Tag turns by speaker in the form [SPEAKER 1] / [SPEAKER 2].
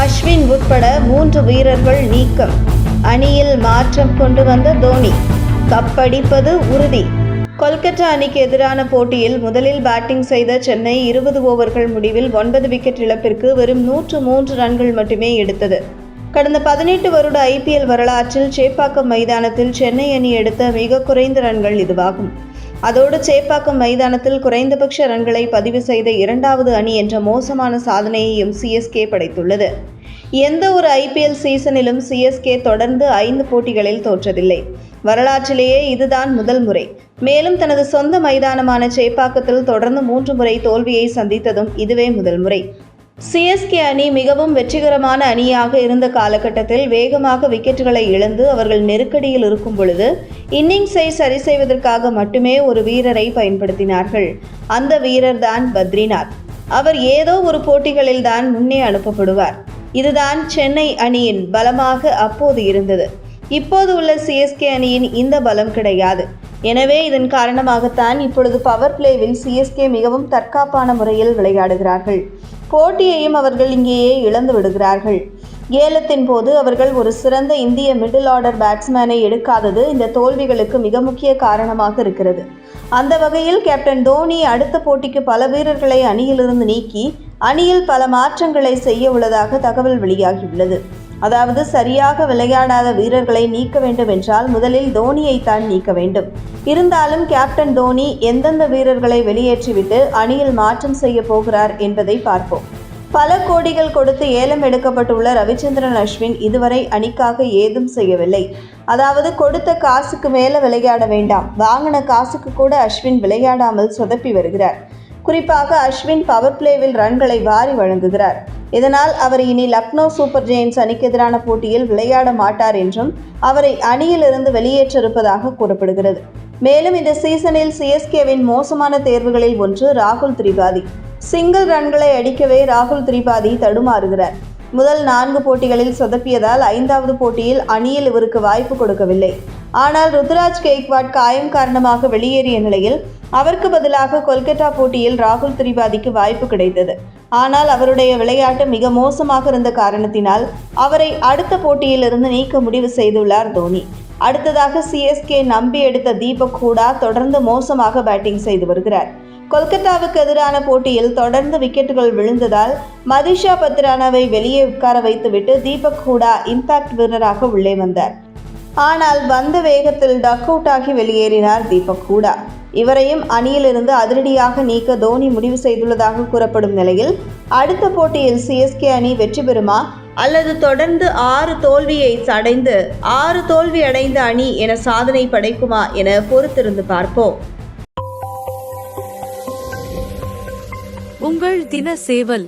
[SPEAKER 1] அஸ்வின் உட்பட மூன்று வீரர்கள் நீக்கம். அணியில் மாற்றம் கொண்டு வந்த தோனி. கப்படிப்பது உறுதி. கொல்கத்தா அணிக்கு எதிரான போட்டியில் முதலில் பேட்டிங் செய்த சென்னை இருபது ஓவர்கள் முடிவில் ஒன்பது விக்கெட் இழப்பிற்கு வெறும் நூற்று மூன்று ரன்கள் மட்டுமே எடுத்தது. கடந்த பதினெட்டு வருட ஐபிஎல் வரலாற்றில் சேப்பாக்கம் மைதானத்தில் சென்னை அணி எடுத்த மிக குறைந்த ரன்கள் இதுவாகும். அதோடு சேப்பாக்கம் மைதானத்தில் குறைந்தபட்ச ரன்களை பதிவு செய்த இரண்டாவது அணி என்ற மோசமான சாதனையையும் சிஎஸ்கே படைத்துள்ளது. எந்த ஒரு ஐபிஎல் சீசனிலும் சிஎஸ்கே தொடர்ந்து ஐந்து போட்டிகளில் தோற்றதில்லை. வரலாற்றிலேயே இதுதான் முதல் முறை. மேலும் தனது சொந்த மைதானமான சேப்பாக்கத்தில் தொடர்ந்து மூன்று முறை தோல்வியை சந்தித்ததும் இதுவே முதல் முறை. சிஎஸ்கே அணி மிகவும் வெற்றிகரமான அணியாக இருந்த காலகட்டத்தில் வேகமாக விக்கெட்டுகளை இழந்து அவர்கள் நெருக்கடியில் இருக்கும் பொழுது இன்னிங்ஸை சரி செய்வதற்காக மட்டுமே ஒரு வீரரை பயன்படுத்தினார்கள். அந்த வீரர்தான் பத்ரிநாத். அவர் ஏதோ ஒரு போட்டிகளில் தான் முன்னே அனுப்பப்படுவார். இதுதான் சென்னை அணியின் பலமாக அப்போது இருந்தது. இப்போது உள்ள சிஎஸ்கே அணியின் இந்த பலம் கிடையாது. எனவே இதன் காரணமாகத்தான் இப்பொழுது பவர் பிளேவில் சிஎஸ்கே மிகவும் தற்காப்பான முறையில் விளையாடுகிறார்கள். போட்டியையும் அவர்கள் இங்கேயே இழந்து விடுகிறார்கள். ஏலத்தின் போது அவர்கள் ஒரு சிறந்த இந்திய மிடில் ஆர்டர் பேட்ஸ்மேனை எடுக்காதது இந்த தோல்விகளுக்கு மிக முக்கிய காரணமாக இருக்கிறது. அந்த வகையில் கேப்டன் தோனி அடுத்த போட்டிக்கு பல வீரர்களை அணியிலிருந்து நீக்கி அணியில் பல மாற்றங்களை செய்ய உள்ளதாக தகவல் வெளியாகியுள்ளது. அதாவது சரியாக விளையாடாத வீரர்களை நீக்க வேண்டும் என்றால் முதலில் தோனியை தான் நீக்க வேண்டும். இருந்தாலும் கேப்டன் தோனி எந்தெந்த வீரர்களை வெளியேற்றிவிட்டு அணியில் மாற்றம் செய்ய போகிறார் என்பதை பார்ப்போம். பல கோடிகள் கொடுத்து ஏலம் எடுக்கப்பட்டுள்ள ரவிச்சந்திரன் அஸ்வின் இதுவரை அணிக்காக ஏதும் செய்யவில்லை. அதாவது கொடுத்த காசுக்கு மேலே விளையாட வேண்டாம். வாங்கின காசுக்கு கூட அஸ்வின் விளையாடாமல் சொதப்பி வருகிறார். குறிப்பாக அஸ்வின் பவர் பிளேவில் ரன்களை வாரி வழங்குகிறார். இதனால் அவர் இனி லக்னோ சூப்பர் ஜெயின்ஸ் அணிக்கு எதிரான போட்டியில் விளையாட மாட்டார் என்றும் அவரை அணியிலிருந்து வெளியேற்ற இருப்பதாக கூறப்படுகிறது. மேலும் இந்த சீசனில் சிஎஸ்கேவின் மோசமான தேர்வுகளில் ஒன்று ராகுல் திரிபாதி. சிங்கிள் ரன்களை அடிக்கவே ராகுல் திரிபாதி தடுமாறுகிறார். முதல் நான்கு போட்டிகளில் சொதப்பியதால் ஐந்தாவது போட்டியில் அணியில் இவருக்கு வாய்ப்பு கொடுக்கவில்லை. ஆனால் ருத்ராஜ் கெய்க்வாட் காயம் காரணமாக வெளியேறிய நிலையில் அவருக்கு பதிலாக கொல்கத்தா போட்டியில் ராகுல் திரிபாதிக்கு வாய்ப்பு கிடைத்தது. ஆனால் அவருடைய விளையாட்டு மிக மோசமாக இருந்த காரணத்தினால் அவரை அடுத்த போட்டியிலிருந்து நீக்க முடிவு செய்துள்ளார் தோனி. அடுத்ததாக சிஎஸ்கே நம்பி எடுத்த தீபக் ஹூடா தொடர்ந்து மோசமாக பேட்டிங் செய்து வருகிறார். கொல்கத்தாவுக்கு எதிரான போட்டியில் தொடர்ந்து விக்கெட்டுகள் விழுந்ததால் மதிஷா பத்ரானாவை வெளியே உட்கார வைத்துவிட்டு தீபக் ஹூடா இம்பாக்ட் வீரராக உள்ளே வந்தார். ஆனால் வந்த வேகத்தில் டக் அவுட் ஆகி வெளியேறினார் தீபக் ஹூடா. இவரையும் அணியிலிருந்து அதிரடியாக நீக்க தோனி முடிவு செய்துள்ளதாக கூறப்படும் நிலையில் அடுத்த போட்டியில் சிஎஸ்கே அணி வெற்றி பெறுமா? அல்லது தொடர்ந்து ஆறு தோல்வியை அடைந்து ஆறு தோல்வி அடைந்த அணி என சாதனை படைக்குமா என பொறுத்திருந்து பார்ப்போம்.
[SPEAKER 2] உங்கள் தின சேவல்